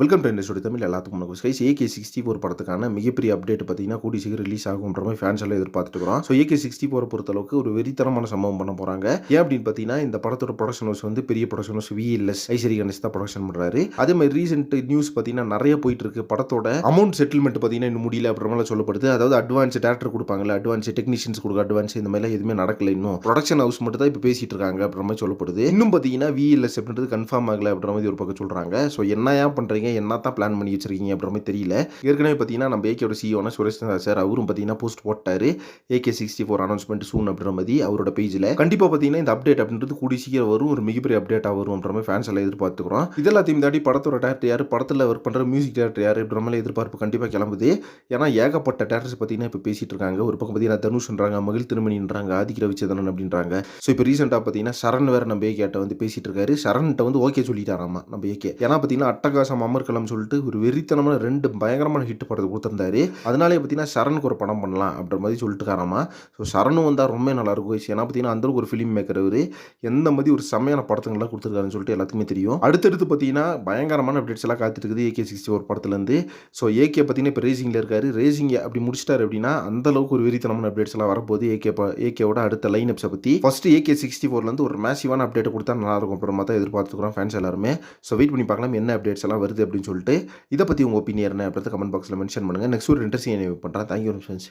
Welcome to industry Tamil எல்லாத்துக்கும் வணக்கம். Guys AK sixty four படத்துக்கான மிகப்பெரிய அப்டேட் பார்த்தீங்கன்னா கூடி சீக்கிரம் ரிலீஸ் ஆகுன்ற மாதிரி ஃபேன்ஸ் எல்லாம் எதிர்பார்த்துட்டு இருக்கிறோம் ஸோ ஏகே சிக்ஸ்டி ஃபோரை பொறுத்தளவுக்கு ஒரு வெறித்தனமான சம்பவம் பண்ண போகிறாங்க ஏன் அப்படின்னு பார்த்தீங்கன்னா இந்த படத்தோட ப்ரொடக்ஷன் ஹவுஸ் வந்து பெரிய production house VLS Aishwari Ganesh தான் ப்ரொடக்ஷன் பண்ணுறாரு அதே மாதிரி ரீசெண்ட் நியூஸ் பார்த்தீங்கன்னா நிறைய போயிட்டு இருக்கு படத்தோட அமௌண்ட் செட்டில்மெண்ட் பார்த்தீங்கன்னா இன்னும் முடியல அப்புறமா சொல்லப்படுது. அதாவது அட்வான்ஸ் டேரக்டர் கொடுப்பாங்கல்ல அட்வான்ஸ் டெக்னீஷியன்ஸ் கொடுக்க அட்வான்ஸ் இந்த மாதிரிலாம் எதுவுமே நடக்கல இன்னும். ப்ரொடக்ஷன் ஹவுஸ் மட்டும் தான் இப்போ பேசிட்டு இருக்காங்க அப்படின்ற மாதிரி சொல்லப்படுது. இன்னும் பார்த்தீங்கன்னா விஎல்எஸ் அப்படின்றது கன்ஃபார்ம் ஆகல அப்படின்ற மாதிரி ஒரு பக்கம் சொல்கிறாங்க ஸோ என்ன ஏன் பண்ணுறீங்க என்ன தான் பிளான் பண்ணி வச்சிருக்கீங்க அப்படின்ற மாதிரி தெரியல. ஏற்கனவே பார்த்தீங்கன்னா நம்ம ஏகேயோட சிஓனா சுரேஷ் சந்திரா சார். அவரும் பார்த்தீங்கன்னா போஸ்ட் போட்டார். AK sixty four announcement soon அப்படின்ற மாதிரி அவரோட பேஜில் கண்டிப்பாக பார்த்தீங்கன்னா இந்த அப்டேட் அப்படின்றது கூடி சீக்கிரம் வரும். ஒரு மிகப்பெரிய அப்டேட்டாக வரும் அப்படின்ற மாதிரி ஃபேன்ஸ் எல்லாம் எதிர்பார்த்துக்கிறோம். இதெல்லாத்தையும் தாண்டி படத்தோட டேரக்டர் யார்? படத்தில் ஒர்க் பண்ணுற மியூசிக் டேரக்டர் யார்? அப்படின்ற மாதிரி எதிர்பார்ப்பு கண்டிப்பாக கிளம்புது. ஏன்னா ஏகப்பட்ட டேரக்டர்ஸ் பார்த்தீங்கன்னா இப்போ பேசிட்டு இருக்காங்க. ஒரு பக்கம் பார்த்தீங்கன்னா தனுஷ்ன்றாங்க மகிழ் திருமணின்றாங்க ஆதிக்கிற ரவிச்சந்திரன் அப்படின்றாங்க. ஸோ இப்போ ரீசெண்டாக பார்த்தீங்கன்னா சரண் வேறு நம்ம ஏகேட்ட வந்து பேசிட்டு இருக்காரு. சரண்கிட்ட வந்து ஓகே சொல்லிட்டாராமா நம்ம ஏகே ஏன்னா பார்த்தீங்கன்னா அட்டகாசம் அமர்கலம் சொல்லிட்டு ஒரு வெறித்தனமான ரெண்டு பயங்கரமான ஹிட் படத்தை கொடுத்துருந்தாரு. அதனாலே பார்த்தீங்கன்னா சரணுக்கு ஒரு படம் பண்ணலாம் அப்படின்ற மாதிரி சொல்லிட்டு இருக்காராமா ஸோ சரணும் வந்தால் ரொம்ப நல்லா இருக்கும் ஏன்னா பார்த்தீங்கன்னா அந்தளவுக்கு ஒரு ஃபிலிம் மேக்கர் அவர். எந்த மாதிரி ஒரு செம்மையான படத்துங்கள்லாம் கொடுத்துருக்காருன்னு சொல்லிட்டு எல்லாத்துக்குமே தெரியும். அடுத்தடுத்து பார்த்தீங்கன்னா பயங்கரமான அப்டேட்ஸ் எல்லாம் காத்துட்டு இருக்குது ஏகே சிக்ஸ்டி ஒரு படத்துலேருந்து. ஸோ ஏகே பார்த்தீங்கன்னா இப்போ ரேசிங்கில் இருக்காரு. ரேசிங் அப்படி முடிச்சிட்டாரு அப்படின்னா அந்த அளவுக்கு ஒரு வெறித்தனமான அப்டேட்ஸ் எல்லாம் வரப்போகுது. ஏகே ஏகேவோட அடுத்த லைன் அப்ஸை பற்றி ஃபர்ஸ்ட் ஏகே சிக்ஸ்டி ஃபோர்லேருந்து ஒரு மேசிவான அப்டேட் கொடுத்தா நல்லா இருக்கும் அப்புறமா தான் எதிர்பார்த்துக்கிறோம் ஃபேன்ஸ் எல்லாருமே. ஸோ வெயிட் பண்ணி பார்க்கலாம் என்ன அப்டேட்ஸ் எல்லாம் வருது அப்படின்னு சொல்லிட்டு இதை பற்றி உங்கள் ஒப்பீனியர் என்ன அப்படின்றத கமெண்ட் பாக்ஸில் மென்ஷன் பண்ணுங்கள் நெக்ஸ்ட் ஒரு இன்ட்ரெஸ்டிங் பண்ணுறேன் தேங்க்யூ ஃப்ரெண்ட்ஸ்